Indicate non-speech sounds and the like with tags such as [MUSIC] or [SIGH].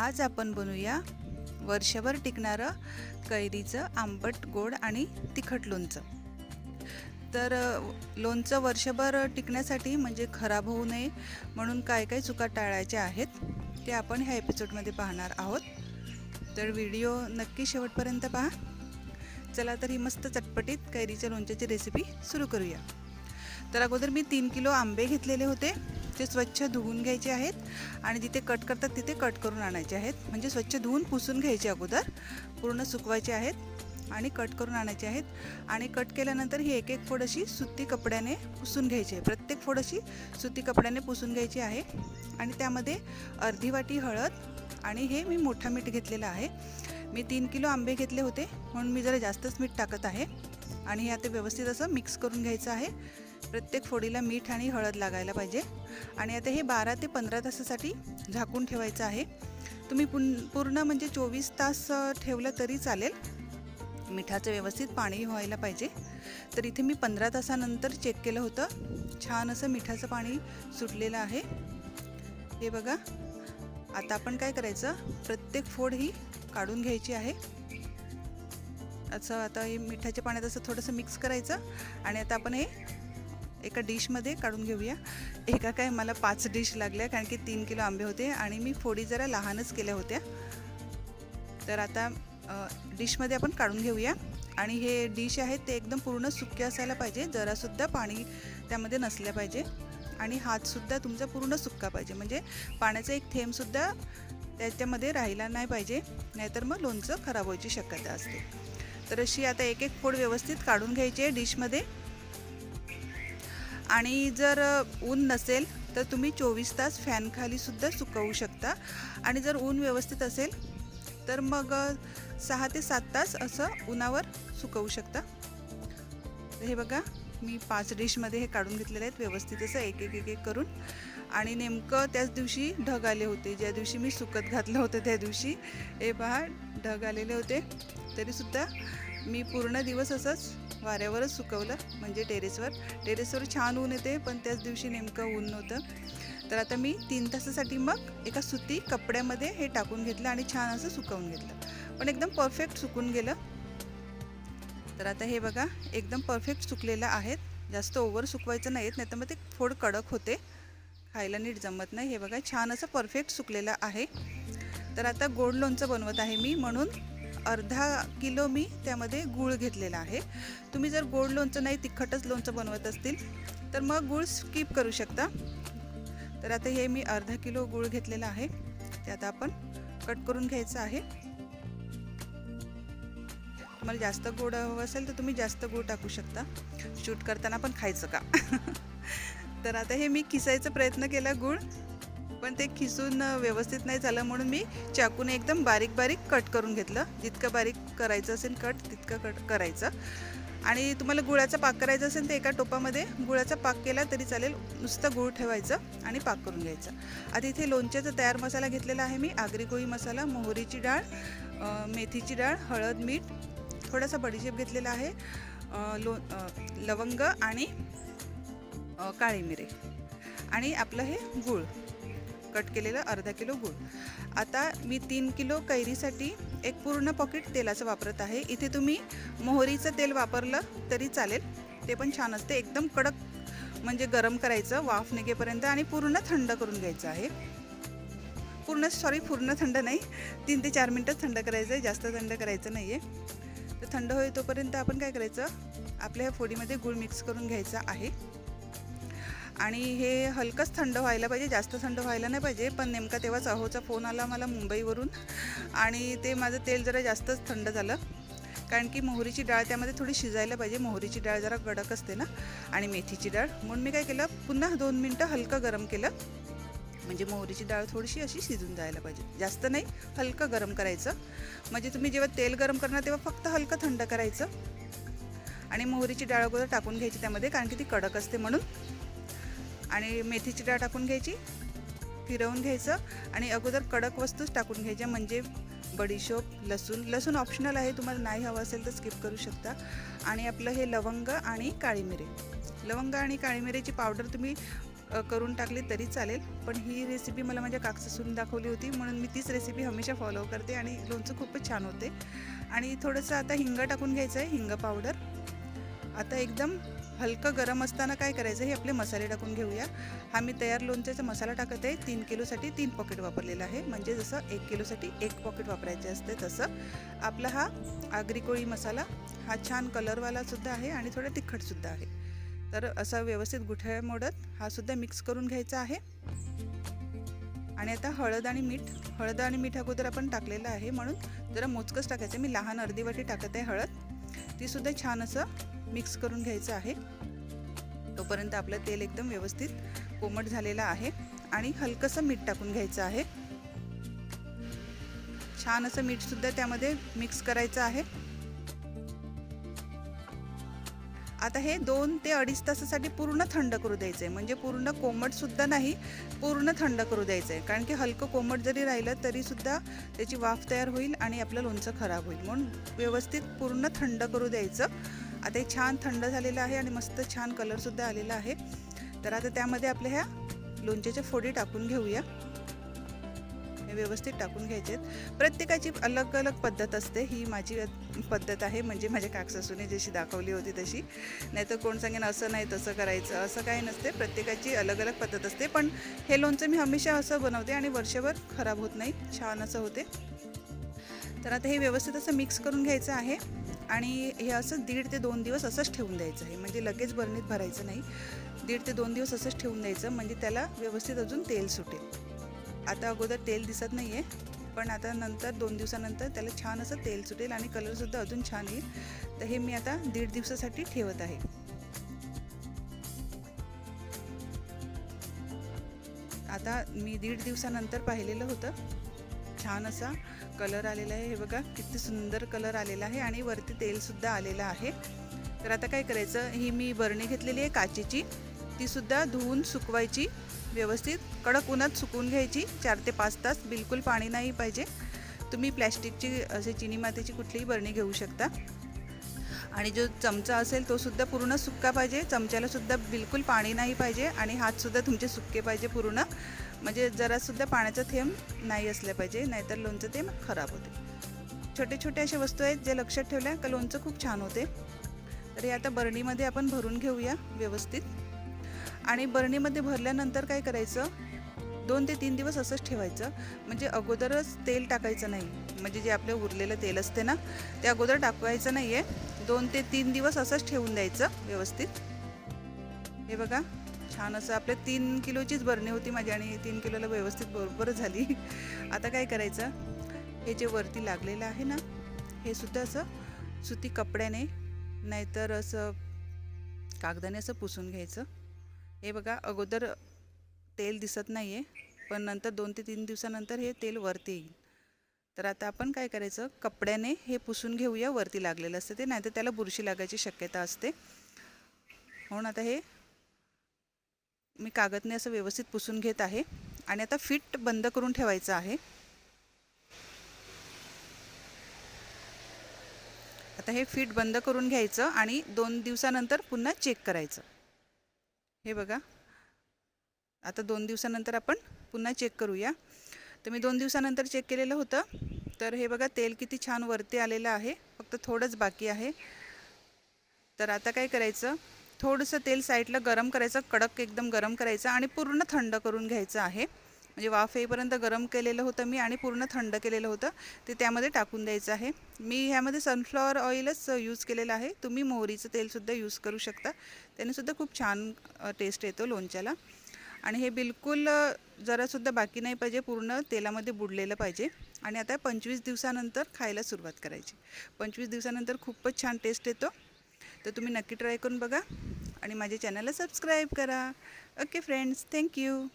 आज आपण बनवूया वर्षभर टिकणारं कैरीचं आंबट गोड आणि तिखट लोणचं. तर लोणचं वर्षभर टिकण्यासाठी म्हणजे खराब होऊ नये म्हणून काय काय चुका टाळायच्या आहेत ते आपण ह्या एपिसोडमध्ये पाहणार आहोत. तर व्हिडिओ नक्की शेवटपर्यंत पहा. चला तर ही मस्त चटपटीत कैरीच्या लोणच्याची रेसिपी सुरू करूया. तर अगोदर मी तीन किलो आंबे घेतलेले होते. ते स्वच्छ धुवून घ्यायचे आहेत आणि जिथे कट करतात तिथे कट करून आणायचे आहेत. म्हणजे स्वच्छ धुवून पुसून घ्यायचे अगोदर पूर्ण सुकवायचे आहेत आणि कट करून आणायचे आहेत. आणि कट केल्यानंतर ही एक एक फोड अशी सुती कपड्याने पुसून घ्यायची आहे. प्रत्येक फोड अशी सुती कपड्याने पुसून घ्यायची आहे. आणि त्यामध्ये अर्धी वाटी हळद आणि हे मी मोठा मीठ घेतलेलं आहे. मी तीन किलो आंबे घेतले होते म्हणून मी जरा जास्तच मीठ टाकत आहे. आणि हे आता व्यवस्थित असं मिक्स करून घ्यायचं आहे. प्रत्येक फोडीला मीठ आणि हळद लागायला पाहिजे. आणि आता हे बारा ते पंधरा तासासाठी झाकून ठेवायचं आहे. तुम्ही पुन पूर्ण म्हणजे चोवीस तास ठेवलं तरी चालेल. मिठाचं व्यवस्थित पाणी व्हायला पाहिजे. तर इथे मी पंधरा तासानंतर चेक केलं होतं. छान असं मिठाचं पाणी सुटलेलं आहे. हे बघा. आता आपण काय करायचं? प्रत्येक फोड ही काढून घ्यायची आहे. असं आता हे मिठाच्या पाण्यात असं थोडंसं मिक्स करायचं. आणि आता आपण हे एका डिशमध्ये काढून घेऊया. एका काय मला पाच डिश लागल्या कारण की तीन किलो आंबे होते आणि मी फोडी जरा लहानच केल्या होत्या. तर आता डिशमध्ये आपण काढून घेऊया. आणि हे डिश आहे ते एकदम पूर्ण सुके असायला पाहिजे. जरासुद्धा पाणी त्यामध्ये नसलं पाहिजे. आणि हातसुद्धा तुमचा पूर्ण सुक्का पाहिजे. म्हणजे पाण्याचा एक थेंबसुद्धा त्याच्यामध्ये राहिला नाही पाहिजे. नाहीतर मग लोणचं खराब व्हायची शक्यता असते. तर अशी आता एक एक फोड व्यवस्थित काढून घ्यायची आहे डिशमध्ये. आणि जर ऊन नसेल तर तुम्ही चोवीस तास फॅनखालीसुद्धा सुकवू शकता. आणि जर ऊन व्यवस्थित असेल तर मग सहा ते सात तास असं उन्हावर सुकवू शकता. हे बघा मी पाच डिशमध्ये हे काढून घेतलेले आहेत व्यवस्थित असं एक एक एक एक करून. आणि नेमकं त्याच दिवशी ढग आले होते. ज्या दिवशी मी सुकत घातलं होतं त्या दिवशी हे पहा ढग आलेले होते. तरीसुद्धा मी पूर्ण दिवस असंच वाऱ्यावरच सुकवलं म्हणजे टेरेसवर. टेरेसवर छान ऊन येते पण त्याच दिवशी नेमकं ऊन नव्हतं. तर आता मी तीन तासासाठी मग एका सुती कपड्यामध्ये हे टाकून घेतलं आणि छान असं सुकवून घेतलं. पण एकदम परफेक्ट सुकून गेलं. तर आता हे बघा एकदम परफेक्ट सुकलेलं आहेत जास्त ओव्हर सुकवायचं नाहीत नाही तर मग ते फोड कडक होते. खायला नीट जमत नाही. हे बघा छान असं परफेक्ट सुकलेलं आहे. तर आता गोड लोणचं बनवत आहे मी म्हणून अर्धा किलो मी त्यामध्ये गूळ घेतलेला आहे. तुम्ही जर गोड लोणचं नाही तिखटच लोणचं बनवत असतील तर मग गूळ स्किप करू शकता. तर आता हे मी अर्धा किलो गूळ घेतलेला आहे. ते आता आपण कट करून घ्यायचं आहे. तुम्हाला जास्त गोड हवं असेल तर तुम्ही जास्त गूळ टाकू शकता. शूट करताना पण खायचं का? [LAUGHS] तर आता हे मी किसायचा प्रयत्न केला गूळ. पण ते खिसून व्यवस्थित नाही झालं म्हणून मी चाकूने एकदम बारीक बारीक कट करून घेतलं. जितकं बारीक करायचं असेल कट तितकं कट करायचं. आणि तुम्हाला गुळाचा पाक करायचा असेल तर एका टोपामध्ये गुळाचा पाक केला तरी चालेल. नुसतं गूळ ठेवायचं आणि पाक करून घ्यायचा. आता इथे लोणच्याचा तयार मसाला घेतलेला आहे मी. आगरी कोळी मसाला मोहरीची डाळ मेथीची डाळ हळद मीठ थोडासा बडीशेप घेतलेला आहे. लो लवंग आणि काळी मिरे. आणि आपलं हे गूळ. कट केलेलं अर्धा किलो गूळ. आता मी तीन किलो कैरीसाठी एक पूर्ण पॉकेट तेलाचं वापरत आहे. इथे तुम्ही मोहरीचं तेल वापरलं तरी चालेल. ते पण छान असते. एकदम कडक म्हणजे गरम करायचं वाफ निघेपर्यंत आणि पूर्ण थंड करून घ्यायचं आहे. पूर्ण सॉरी पूर्ण थंड नाही. तीन ते चार मिनटं थंड करायचं आहे जास्त थंड करायचं नाही आहे तर थंड होईल तोपर्यंत आपण काय करायचं? आपल्या ह्या फोडीमध्ये गूळ मिक्स करून घ्यायचा आहे. आणि हे हलकंच थंड व्हायला पाहिजे जास्त थंड व्हायला नाही पाहिजे पण नेमका तेव्हाच अहोचा फोन आला मला मुंबईवरून आणि ते माझं तेल जरा जास्तच थंड झालं. कारण की मोहरीची डाळ त्यामध्ये थोडी शिजायला पाहिजे मोहरीची डाळ जरा कडक असते ना आणि मेथीची डाळ. म्हणून मी काय केलं पुन्हा दोन मिनटं हलकं गरम केलं. म्हणजे मोहरीची डाळ थोडीशी अशी शिजून जायला पाहिजे. जास्त नाही हलकं गरम करायचं. म्हणजे तुम्ही जेव्हा तेल गरम करणार तेव्हा फक्त हलकं थंड करायचं. आणि मोहरीची डाळ अगोदर टाकून घ्यायची त्यामध्ये कारण की ती कडक असते म्हणून. आणि मेथीची डाळ टाकून घ्यायची फिरवून घ्यायचं आणि अगोदर कडक वस्तूच टाकून घ्यायच्या म्हणजे बडीशोप लसूण लसूण ऑप्शनल आहे तुम्हाला नाही हवं असेल तर स्किप करू शकता. आणि आपलं हे लवंग आणि काळी मिरे. लवंग आणि काळी मिरेची पावडर तुम्ही करून टाकली तरी चालेल पण ही रेसिपी मला माझ्या काकसासून दाखवली होती म्हणून मी तीच रेसिपी हमेशा फॉलो करते आणि लोणचं खूपच छान होते. आणि थोडंसं आता हिंग टाकून घ्यायचं आहे हिंग पावडर आता एकदम हलकं गरम असताना काय करायचं हे आपले मसाले टाकून घेऊया. हा मी तयार लोणच्याचा मसाला टाकत आहे. तीन किलोसाठी तीन पॉकेट वापरलेला आहे. म्हणजे जसं एक किलोसाठी एक पॉकेट वापरायचे असते तसं. आपला हा आगरी कोळी मसाला हा छान कलरवालासुद्धा आहे आणि थोडा तिखटसुद्धा आहे. तर असा व्यवस्थित गुठळ्या मोडत हा सुद्धा मिक्स करून घ्यायचा आहे. आणि आता हळद आणि मीठ हळद आणि मीठ अगोदर आपण टाकलेलं आहे. म्हणून जरा मोजकंच टाकायचं. मी लहान अर्धी वाटी टाकत आहे हळद. तीसुद्धा छान असं मिक्स करून घ्यायचं आहे. तोपर्यंत आपलं तेल एकदम व्यवस्थित कोमट झालेलं आहे आणि हलकंसं मीठ टाकून घ्यायचं आहे. छान असं मीठसुद्धा त्यामध्ये मिक्स करायचं आहे. आता हे दोन ते अडीच तासासाठी पूर्ण थंड करू द्यायचं आहे म्हणजे पूर्ण कोमटसुद्धा नाही पूर्ण थंड करू द्यायचं आहे कारण की हलकं कोमट जरी राहिलं तरीसुद्धा त्याची वाफ तयार होईल आणि आपलं लोणचं खराब होईल. म्हणून व्यवस्थित पूर्ण थंड करू द्यायचं. आता हे छान थंड झालेलं आहे आणि मस्त छान कलरसुद्धा आलेला आहे. तर आता त्यामध्ये आपल्या ह्या लोणच्याच्या फोडी टाकून घेऊया. हे व्यवस्थित टाकून घ्यायचे प्रत्येकाची अलग अलग पद्धत असते. ही माझी पद्धत आहे. म्हणजे माझ्या काकसासूने जशी दाखवली होती तशी. नाही तर कोण सांगेन असं नाही तसं करायचं असं काही नसते. प्रत्येकाची अलग अलग पद्धत असते. पण हे लोणचं मी हमेशा असं बनवते आणि वर्षभर खराब होत नाही. छान असं होते. तर आता हे व्यवस्थित असं मिक्स करून घ्यायचं आहे. आणि हे असं दीड ते दोन दिवस असंच ठेवून द्यायचं आहे. म्हणजे लगेच बरणीत भरायचं नाही. दीड ते दोन दिवस असंच ठेवून द्यायचं. म्हणजे त्याला व्यवस्थित अजून तेल सुटेल. आता अगोदर तेल दिसत नाही आहे पण आता नंतर दोन दिवसानंतर त्याला छान असं तेल सुटेल आणि कलरसुद्धा अजून छान येईल. तर हे मी आता दीड दिवसासाठी ठेवत आहे. आता मी दीड दिवसानंतर पाहिलेलं होतं. छान असा कलर आलेला आहे. हे बघा किती सुंदर कलर आलेला आहे आणि वरती तेलसुद्धा आलेलं आहे. तर आता काय करायचं? ही मी बरणी घेतलेली आहे काचेची. तीसुद्धा धुवून सुकवायची व्यवस्थित. कडक उन्हात सुकवून घ्यायची. चार ते पाच तास बिलकुल पाणी नाही पाहिजे. तुम्ही प्लॅस्टिकची असे चिनी मातीची कुठलीही बरणी घेऊ शकता. आणि जो चमचा असेल तो सुद्धा पूर्ण सुक्का पाहिजे. चमच्याला सुद्धा बिलकुल पाणी नाही पाहिजे आणि हातसुद्धा तुमचे सुक्के पाहिजे पूर्ण. म्हणजे जरासुद्धा पाण्याचा थेंब नाही असले पाहिजे नाहीतर लोणचं ते खराब होते. छोटे छोटे असे वस्तू आहेत जे लक्षात ठेवल्या का लोणचं खूप छान होते. तर हे आता बरणीमध्ये आपण भरून घेऊया व्यवस्थित. आणि बरणीमध्ये भरल्यानंतर काय करायचं? दोन ते तीन दिवस असंच ठेवायचं. म्हणजे अगोदरच तेल टाकायचं नाही. म्हणजे जे आपलं उरलेलं तेल असते ना ते अगोदर टाकवायचं नाही आहे दोन ते तीन दिवस असंच ठेवून द्यायचं व्यवस्थित. हे बघा छान असं आपल्या तीन किलोचीच बरणी होती माझी आणि तीन किलोला व्यवस्थित बरोबर झाली. [LAUGHS] आता काय करायचं? हे जे वरती लागलेलं आहे ना हे सुद्धा असं सुती कपड्याने नाहीतर असं कागदाने असं पुसून घ्यायचं. हे बघा अगोदर तेल दिसत नाही आहे पण नंतर दोन ते तीन दिवसानंतर हे तेल वरती येईल. तर आता आपण काय करायचं? कपड्याने हे पुसून घेऊया वरती लागलेलं असतं ते नाहीतर त्याला बुरशी लागायची शक्यता असते. म्हणून आता हे मी कागदने असं व्यवस्थित पुसून घेत आहे आणि आता फिट बंद करून ठेवायचं आहे. आता हे फिट बंद करून घ्यायचं आणि दोन दिवसानंतर पुन्हा चेक करायचं. हे बघा. आता दोन दिवसानंतर आपण पुन्हा चेक करूया. तर मी दोन दिवसानंतर चेक केलेलं होतं. तर हे बघा तेल किती छान वरती आलेलं आहे. फक्त थोडंच बाकी आहे. तर आता काय करायचं? थोडंसं तेल साईडला गरम करायचं कडक एकदम गरम करायचं आणि पूर्ण थंड करून घ्यायचं आहे. म्हणजे वाफ येईपर्यंत गरम केलेलं होतं मी आणि पूर्ण थंड केलेलं होतं. ते त्यामध्ये टाकून द्यायचं आहे. मी ह्यामध्ये सनफ्लॉवर ऑइलच यूज केलेलं आहे. तुम्ही मोहरीचं तेलसुद्धा यूज करू शकता. त्यानेसुद्धा खूप छान टेस्ट येतो लोणच्याला. आणि हे बिलकुल जरासुद्धा बाकी नाही पाहिजे पूर्ण तेलामध्ये बुडलेलं पाहिजे. आणि आता पंचवीस दिवसानंतर खायला सुरुवात करायची. पंचवीस दिवसानंतर खूपच छान टेस्ट येतो. तर तुम्ही नक्की ट्राय करून बघा. आणि माझ्या चॅनलला सबस्क्राईब करा. Okay friends thank you